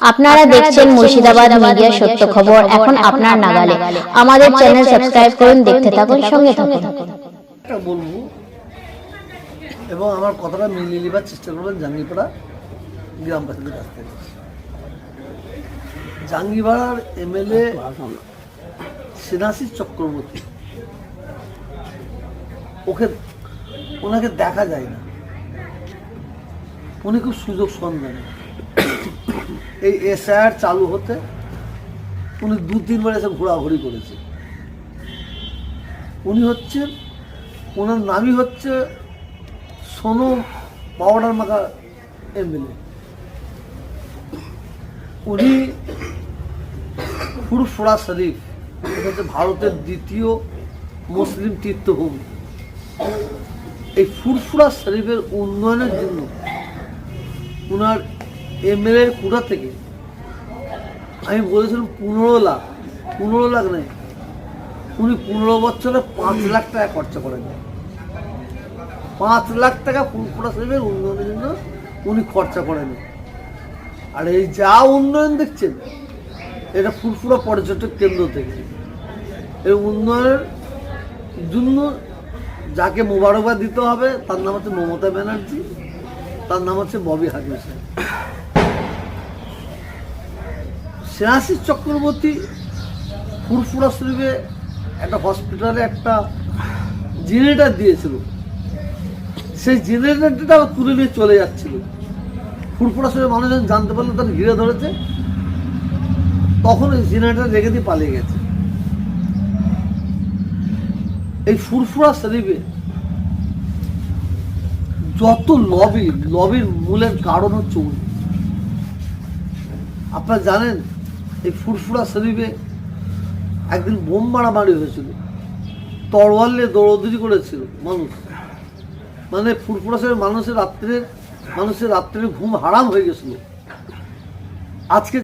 আপনারা দেখছেন মুর্শিদাবাদ মিডিয়া সত্য খবর। এখন আপনার নাগালে। আমাদের চ্যানেল সাবস্ক্রাইব করুন দেখতে থাকুন সঙ্গে থাকুন। বলব এবং আমার কথাটা মিলিয়ে নেবার চেষ্টা করবেন জাঙ্গিপাড়া গ্রামবাসীদের কাছ থেকে। জাঙ্গিপাড়ার এমএলএ সেনাশিস চক্রবর্তী ওকে ওনাকে দেখা যায় না। উনি খুব সুযোগ সন্ধানী। এই এসআইআর চালু হতে উনি দু তিনবার এসে ঘোরাঘুরি করেছে। উনি হচ্ছেন, ওনার নামই হচ্ছে সোনু পাউডার মাখা এমএলএ। উনি ফুরফুরা শরীফ হচ্ছে ভারতের দ্বিতীয় মুসলিম তীর্থভূমি। এই ফুরফুরা শরীফের উন্নয়নের জন্য ওনার এমএলএ কোটা থেকে আমি বলেছিলাম পনেরো লাখ পনেরো লাখ নেই। উনি পনেরো বছরে পাঁচ লাখ টাকা খরচা করেন। পাঁচ লাখ টাকা ফুলপুরা শরীফের উন্নয়নের জন্য উনি খরচা করেন। আর এই যা উন্নয়ন দেখছেন, এটা ফুলপুরা পর্যটক কেন্দ্র থেকে। এই উন্নয়নের জন্য যাকে মোবারকবাদ দিতে হবে, তার নাম হচ্ছে মমতা ব্যানার্জি, তার নাম হচ্ছে ববি সাহেব। শ্রেয়াশিস চক্রবর্তী ফুরফুরা শরীফে একটা হসপিটালে একটা জেনারেটার দিয়েছিল। সেই জেনারেটারটা তুলে নিয়ে চলে যাচ্ছিল। ফুরফুরা শরীফে মানুষজন জানতে পারল তার ঘিরে ধরেছে। তখন ওই জেনারেটার রেখে দিয়ে পালিয়ে গেছে। এই ফুরফুরা শরীফে যত লবি, লবির মূলের কারণ হচ্ছে উনি। আপনারা জানেন এই ফুরফুরা শরীফে একদিন বোম মারামারি হয়েছিল। তরোয়াল নিয়ে দৌড়দৌড়ি করেছিল মানুষ। মানে ফুরফুরা শরীফ মানুষের রাত্রে মানুষের রাত্রে ঘুম হারাম হয়ে গেছিল। আজকে